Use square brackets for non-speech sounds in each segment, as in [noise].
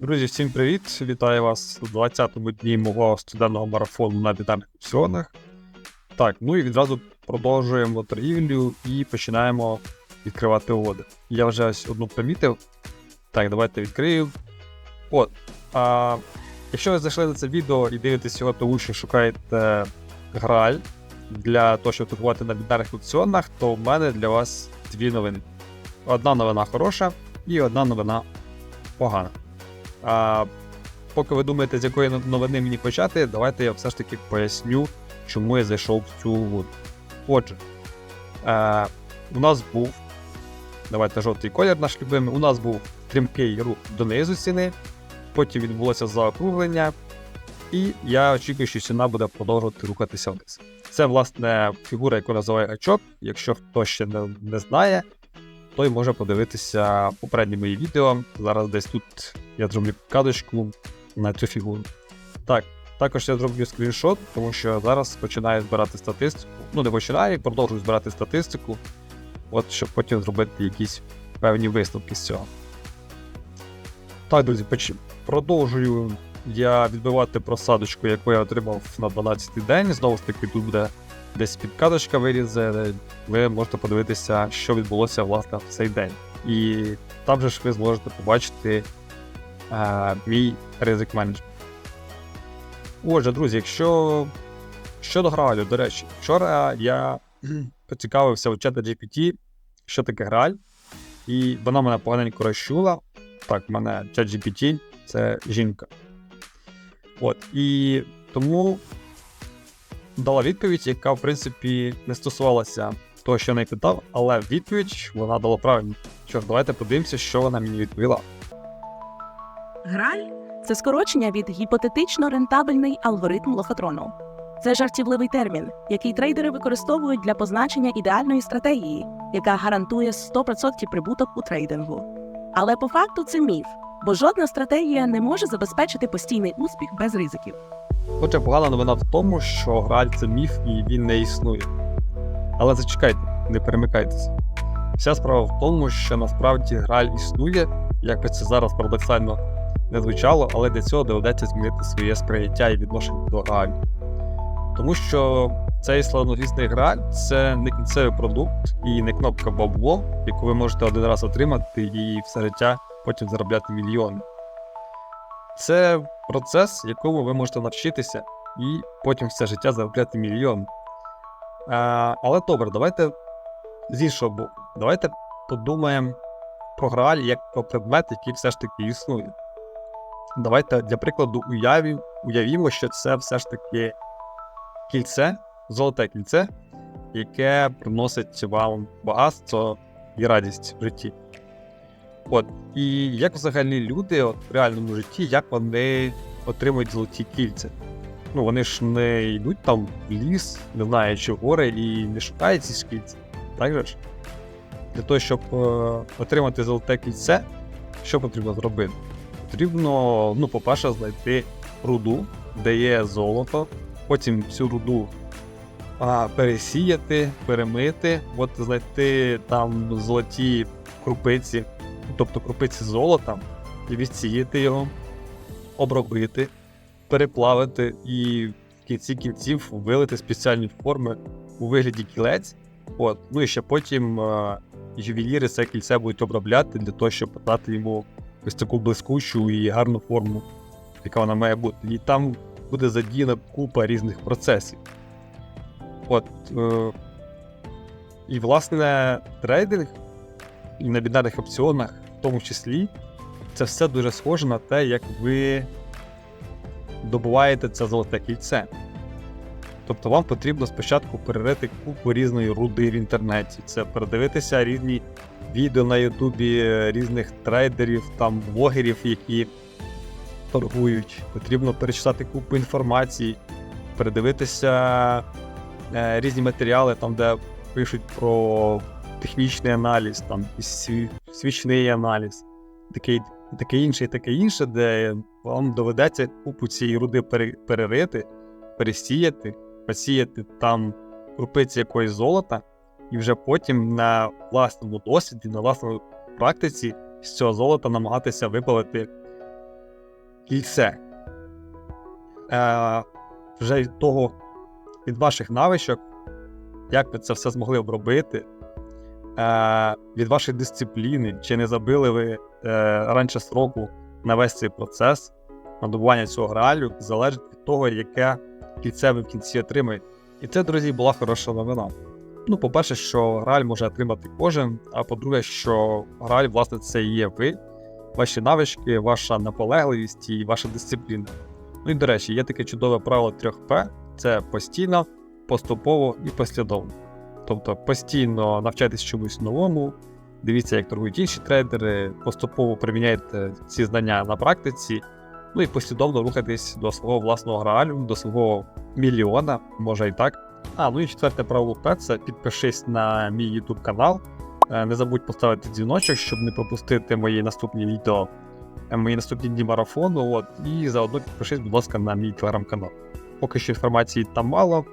Друзі, всім привіт! Вітаю вас у 20-му дні мого студентного марафону на бінарних опціонах. Так, ну і відразу продовжуємо торгівлю і починаємо відкривати угоди. Я вже ось одну помітив. Так, давайте відкрию. От. А, якщо ви зайшли на це відео і дивитесь його, тому що шукаєте граль для того, щоб торгувати на бінарних опціонах, то в мене для вас дві новини. Одна новина хороша і одна новина погана. А поки ви думаєте, з якої новини мені почати, давайте я все ж таки поясню, чому я зайшов в цю угоду. Отже, е, у нас був. Давайте жовтий колір наш любимий. У нас був стрімкий рух донизу ціни, потім відбулося заокруглення, і я очікую, що ціна буде продовжувати рухатися вниз. Це, власне, фігура, яку називаю гачок. Якщо хто ще не, не знає, той може подивитися попередні мої відео. Зараз десь тут я зроблю кадочку на цю фігуру. Так, також я зроблю скріншот, тому що зараз починаю збирати статистику. Ну, не починаю, продовжую збирати статистику, от щоб потім зробити якісь певні висновки з цього. Так, друзі, продовжую я відбивати просадочку, яку я отримав на 12-й день. Знову ж таки, тут буде десь підкадочка вирізана. Ви можете подивитися, що відбулося власне в цей день. І там же ж ви зможете побачити е, мій ризик менеджмент. Отже, друзі, якщо щодо гралю, до речі, вчора я [clears throat] поцікавився у чата GPT, що таке граль, і вона мене поганенько розчула. Так, в мене чат GPT це жінка. От, і тому дала відповідь, яка, в принципі, не стосувалася того, що я неї питав, але відповідь вона дала правильну. Що ж, давайте подивимося, що вона мені відповіла. Граль це скорочення від гіпотетично рентабельний алгоритм лохотрону. Це жартівливий термін, який трейдери використовують для позначення ідеальної стратегії, яка гарантує 100% прибуток у трейдингу. Але по факту це міф, бо жодна стратегія не може забезпечити постійний успіх без ризиків. Отже, погана новина в тому, що граль це міф і він не існує. Але зачекайте, не перемикайтеся. Вся справа в тому, що насправді граль існує, як би це зараз парадоксально не звучало, але для цього доведеться змінити своє сприйняття і відношення до гралю. Тому що цей славнозвісний граль це не кінцевий продукт і не кнопка бабло, яку ви можете один раз отримати і все життя потім заробляти мільйони. Це процес, якому ви можете навчитися і потім все життя заробляти мільйон. А, але добре, давайте з іншого боку, давайте подумаємо про грааль як про предмет, який все ж таки існує. Давайте для прикладу уяві, уявімо, що це все ж таки кільце, золоте кільце, яке приносить вам багатство і радість в житті. От, і як взагалі люди от, в реальному житті, як вони отримують золоті кільця? Ну, вони ж не йдуть там в ліс, не знаю, чи в гори, і не шукають ці кільця. Так же ж? Для того, щоб е, отримати золоте кільце, що потрібно зробити? Потрібно, ну, по-перше, знайти руду, де є золото, потім цю руду а, пересіяти, перемити, от знайти там золоті крупиці, тобто крупиці золота, відсіяти його, обробити, переплавити і в кінці кінців вилити спеціальні форми у вигляді кілець. От. Ну і ще потім е, ювеліри це кільце будуть обробляти для того, щоб подати йому ось таку блискучу і гарну форму, яка вона має бути. І там буде задіяна купа різних процесів. От. Е, і, власне, трейдинг на бінарних опціонах, тому числі, це все дуже схоже на те, як ви добуваєте це золоте кільце. Тобто вам потрібно спочатку перерити купу різної руди в інтернеті, це передивитися різні відео на Ютубі різних трейдерів, там блогерів, які торгують. Потрібно перечитати купу інформації, передивитися е, різні матеріали, там, де пишуть про технічний аналіз, там і свічний аналіз, таке, і таке інше, і таке інше, де вам доведеться купу цієї руди пере- перерити, пересіяти, посіяти там крупиці якоїсь золота, і вже потім на власному досвіді, на власному практиці з цього золота намагатися випалити кільце. Е, вже від того, від ваших навичок, як ви це все змогли обробити, е, від вашої дисципліни, чи не забили ви е, раніше строку на весь цей процес надобування цього граалю, залежить від того, яке кільце ви в кінці отримаєте. І це, друзі, була хороша новина. Ну, по-перше, що грааль може отримати кожен, а по-друге, що грааль, власне, це є ви, ваші навички, ваша наполегливість і ваша дисципліна. Ну і до речі, є таке чудове правило 3П: це постійно, поступово і послідовно. Тобто постійно навчайтесь чомусь новому, дивіться, як торгують інші трейдери, поступово приміняйте ці знання на практиці, ну і послідовно рухайтесь до свого власного граалю, до свого мільйона, може і так. А, ну і четверте правило П це підпишись на мій YouTube канал. Е, Не забудь поставити дзвіночок, щоб не пропустити мої наступні відео, е, мої наступні дні марафону. От, і заодно підпишись, будь ласка, на мій телеграм-канал. Поки що інформації там мало,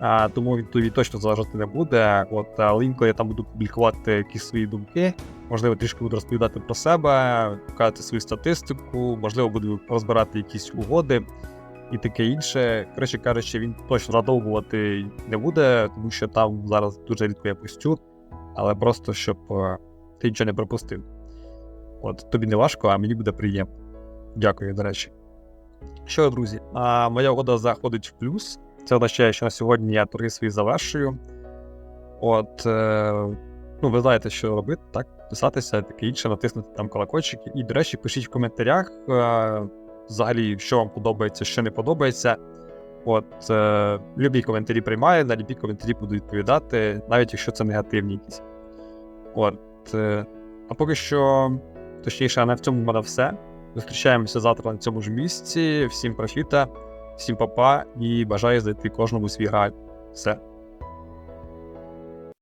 а, тому від тобі точно залежати не буде. От, але інколи я там буду публікувати якісь свої думки, можливо, трішки буду розповідати про себе, показати свою статистику, можливо, буду розбирати якісь угоди і таке інше. Коротше кажучи, він точно задовбувати не буде, тому що там зараз дуже рідко я постю, але просто щоб ти нічого не пропустив. От тобі не важко, а мені буде приємно. Дякую, до речі. Що, друзі, а, моя угода заходить в плюс. Це означає, що на сьогодні я торги свої завершую. От, е, ну, ви знаєте, що робити, так? Писатися, таке інше, натиснути там колокольчики. І, до речі, пишіть в коментарях, е, взагалі, що вам подобається, що не подобається. От, е, любі коментарі приймаю, на любі коментарі буду відповідати, навіть якщо це негативні якісь. От, е, а поки що, точніше, на в цьому в мене все. Зустрічаємося завтра на цьому ж місці. Всім профіта, всім папа і бажаю знайти кожному свій граль. Все.